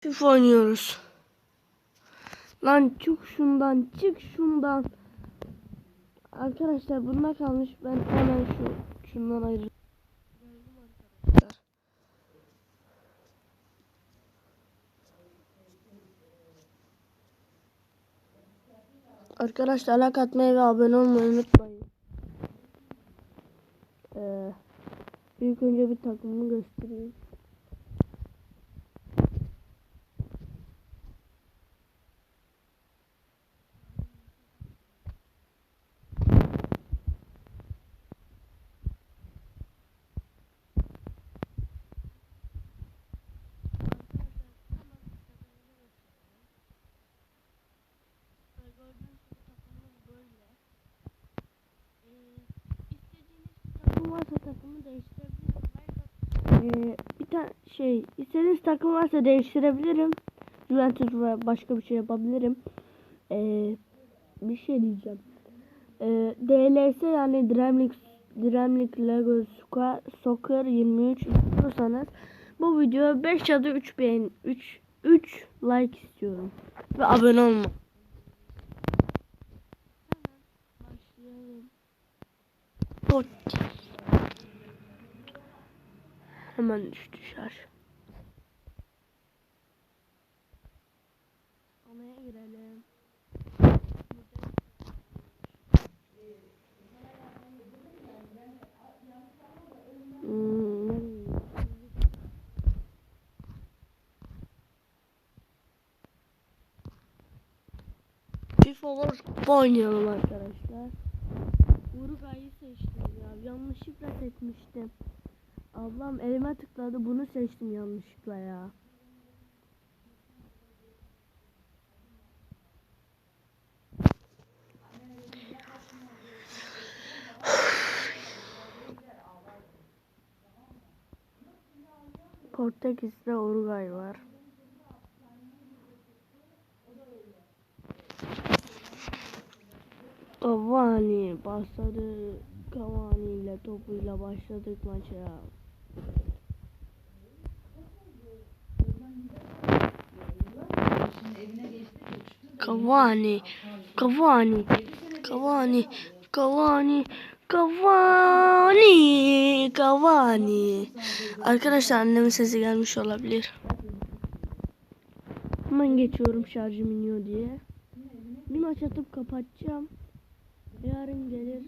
FIFA oynuyoruz. Lan çık şundan, çık şundan. Arkadaşlar bunda kalmış. Ben hemen şu şundan ayrı. Arkadaşlar. Like atmayı ve abone olmayı unutmayın. Ee, ilk önce bir takımımı göstereyim. Gördüğünüz gibi takımımız böyle. Ee, istediğiniz takım varsa takımı değiştirebilirim. Like at- Ee, bir tane şey istediğiniz takım varsa değiştirebilirim. Juventus ve başka bir şey yapabilirim. Ee, bir şey diyeceğim. Ee, DLS yani Dreamlik Dreamlik Lego Soccer, Soccer 23 istiyorsanız bu videoya 5 ya da 3 beğen 3 3 like istiyorum ve abone olma. Başlayalım. Pot. Hemen düştü şarj. Anaya girelim. FIFA Cup oynayalım arkadaşlar. Uruguay'ı seçtim ya. Yanlışlıkla seçmiştim. Ablam elime tıkladı. Bunu seçtim yanlışlıkla ya. Portekiz'de Uruguay var. Cavani başladı. Cavani ile topuyla başladık maça. Cavani, Cavani, Cavani, Cavani, Cavani, Cavani. Arkadaşlar annemin sesi gelmiş olabilir. Hemen geçiyorum şarjım iniyor diye. Bir maç atıp kapatacağım. Yarın gelir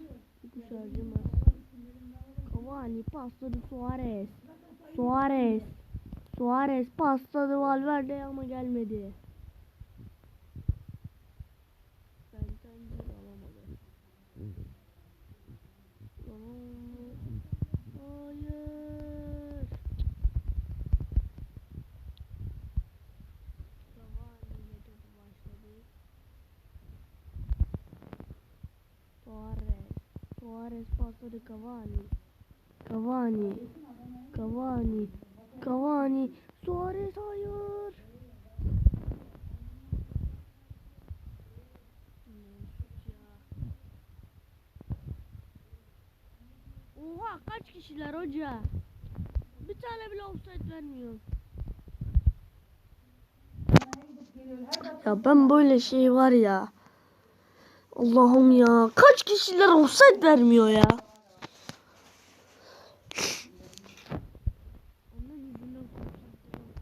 bu şarjım az. Cavani pasladı Suarez. Suarez. Suarez pasladı Valverde ama gelmedi. Benten bir alamadı. Alamaz. Hayır. Cavani ile topu başladı. Suarez. Suarez pasladı Cavani. Cavani. Cavani. Cavani. Suarez hayır. Oha kaç kişiler hoca? Bir tane bile offside vermiyor. Ya ben böyle şey var ya. Allah'ım ya. Kaç kişiler offside vermiyor ya. Onun yüzünden korkuyorum.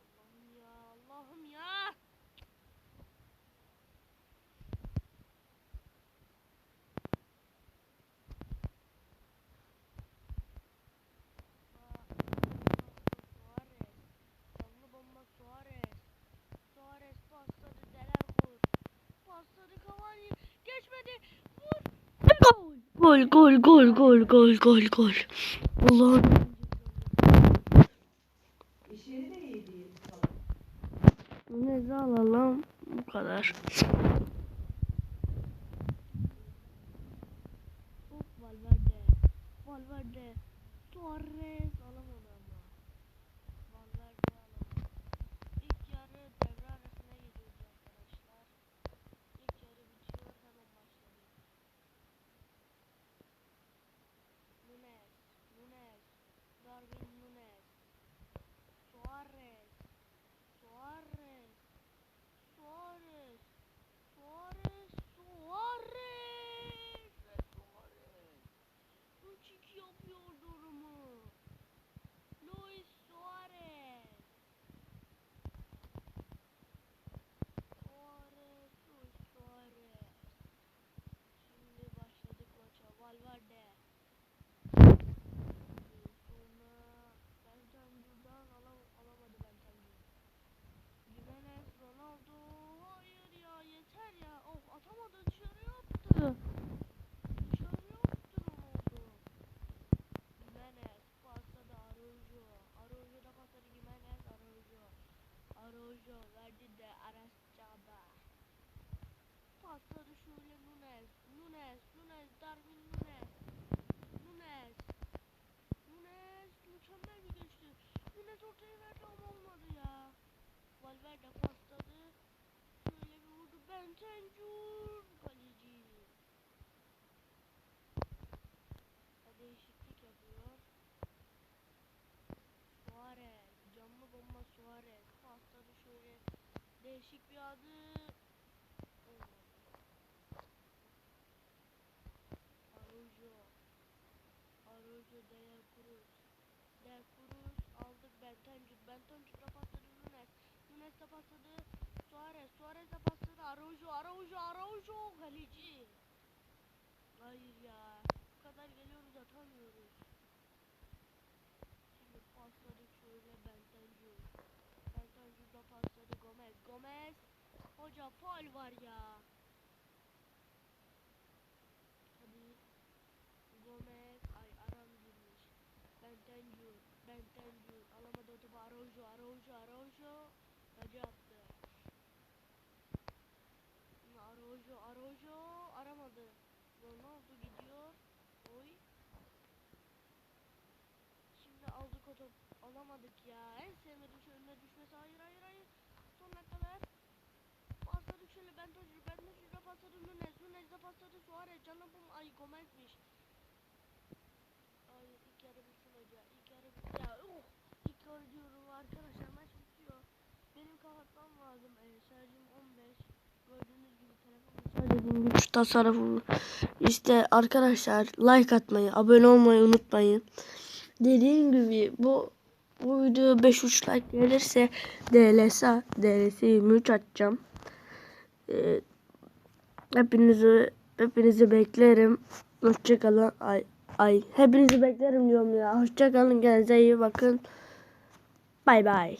Allah'ım ya, Allah'ım ya. Suarez. Canlı bomba Suarez. Suarez pasladı Deler vur. Pasladı Cavani. Geçmedi. Vur. Ve Gol. Gol gol gol gol gol gol. Allah'ım. Ne alalım? Bu kadar. Valverde. Valverde. Suarez atladı şöyle Nunes. Nunes, Nunes, Darwin Nunes. Nunes. Nunes mükemmel bir geçti. Nunes ortaya verdi ama olmadı ya. Valverde pasladı. Şöyle bir vurdu. Bentancur kaleci. Değişiklik yapıyor. Suarez. Canlı bomba Suarez. Pasladı şöyle. Değişik bir adı. Arujo Del Cruz. Del Cruz aldık Bentencur. Bentencur da pasladı Nunes. Nunes de pasladı Suarez. Suarez de pasladı Araujo. Araujo. Araujo. Kaleci. Hayır ya. Bu kadar geliyoruz atamıyoruz. Şimdi pasladık şöyle Bentencur. Bentencur da pasladı Gomez. Gomez. Hoca faul var ya. Hadi. Gomez. Ay aram girmiş. Bentencur. Bentencur. Alamadı o topu Araujo. Hoca yaptı. Şimdi Araujo. Araujo. Aramadı. Ronaldo gidiyor. Oy. Şimdi aldık o top. Alamadık ya. En sevmediğim şey önüne düşmesi. Hayır hayır hayır. Son dakikalar. Pasladık şöyle ben Tocur. Ben Tocur'a pasladı Nunez. Nunez'e pasladı Suarez. Canım bum. Ay Gomez'miş. Hayır ilk yarı bitsin hoca. İlk yarı bitsin. Ya oh. İlk yarı diyorum arkadaşlar. Şarjım 15. Gördüğünüz gibi tasarrufu. İşte arkadaşlar like atmayı, abone olmayı unutmayın. Dediğim gibi bu bu video 5 like gelirse DLS DLS 23 atacağım. Ee, hepinizi hepinizi beklerim. Hoşçakalın. Ay ay hepinizi beklerim diyorum ya. Hoşçakalın. Kendinize iyi bakın. Bay bay.